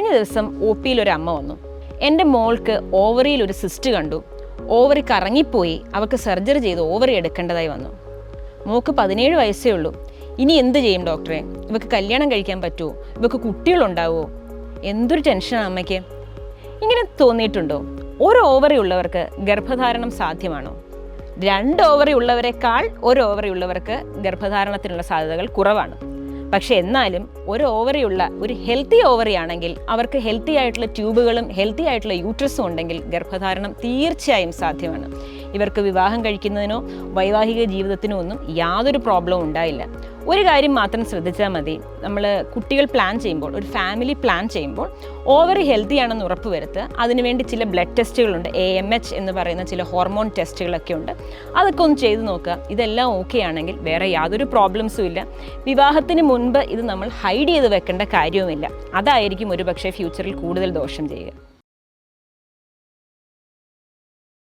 കഴിഞ്ഞ ദിവസം ഒ പിയിൽ ഒരു അമ്മ വന്നു. എന്റെ മോൾക്ക് ഓവറിയിൽ ഒരു സിസ്റ്റ് കണ്ടു. ഓവറി കറങ്ങിപ്പോയി അവൾക്ക് സർജറി ചെയ്ത് ഓവറി എടുക്കേണ്ടതായി വന്നു. മോൾക്ക് പതിനേഴ് വയസ്സേ ഉള്ളൂ. ഇനി എന്ത് ചെയ്യും ഡോക്ടറെ? ഇവക്ക് കല്യാണം കഴിക്കാൻ പറ്റുമോ? ഇവക്ക് കുട്ടികളുണ്ടാവുമോ? എന്തൊരു ടെൻഷനാണ് അമ്മയ്ക്ക്. ഇങ്ങനെ തോന്നിയിട്ടുണ്ടോ? ഒരു ഓവറി ഉള്ളവർക്ക് ഗർഭധാരണം സാധ്യമാണോ? രണ്ട് ഓവറി ഉള്ളവരെക്കാൾ ഒരു ഓവറി ഉള്ളവർക്ക് ഗർഭധാരണത്തിനുള്ള സാധ്യതകൾ കുറവാണ്. പക്ഷെ എന്നാലും ഒരു ഓവറിയുള്ള ഒരു ഹെൽത്തി ഓവറി ആണെങ്കിൽ അവർക്ക് ഹെൽത്തി ആയിട്ടുള്ള ട്യൂബുകളും ഹെൽത്തി ആയിട്ടുള്ള യൂട്രസും ഉണ്ടെങ്കിൽ ഗർഭധാരണം തീർച്ചയായും സാധ്യമാണ്. ഇവർക്ക് വിവാഹം കഴിക്കുന്നതിനോ വൈവാഹിക ജീവിതത്തിനോ ഒന്നും യാതൊരു പ്രോബ്ലവും ഉണ്ടായില്ല. ഒരു കാര്യം മാത്രം ശ്രദ്ധിച്ചാൽ മതി. നമ്മൾ കുട്ടികൾ പ്ലാൻ ചെയ്യുമ്പോൾ ഒരു ഫാമിലി പ്ലാൻ ചെയ്യുമ്പോൾ ഓവറി ഹെൽത്തി ആണെന്ന് ഉറപ്പ് വരുത്തുക അതിനുവേണ്ടി ചില ബ്ലഡ് ടെസ്റ്റുകളുണ്ട് എ എം എച്ച് എന്ന് പറയുന്ന ചില ഹോർമോൺ ടെസ്റ്റുകളൊക്കെ ഉണ്ട്. അതൊക്കെ ഒന്ന് ചെയ്ത് നോക്കുക. ഇതെല്ലാം ഓക്കെ ആണെങ്കിൽ വേറെ യാതൊരു പ്രോബ്ലംസും ഇല്ല. വിവാഹത്തിന് മുൻപ് ഇത് നമ്മൾ ഹൈഡ് ചെയ്ത് വെക്കേണ്ട കാര്യവുമില്ല. അതായിരിക്കും ഒരു ഫ്യൂച്ചറിൽ കൂടുതൽ ദോഷം ചെയ്യുക.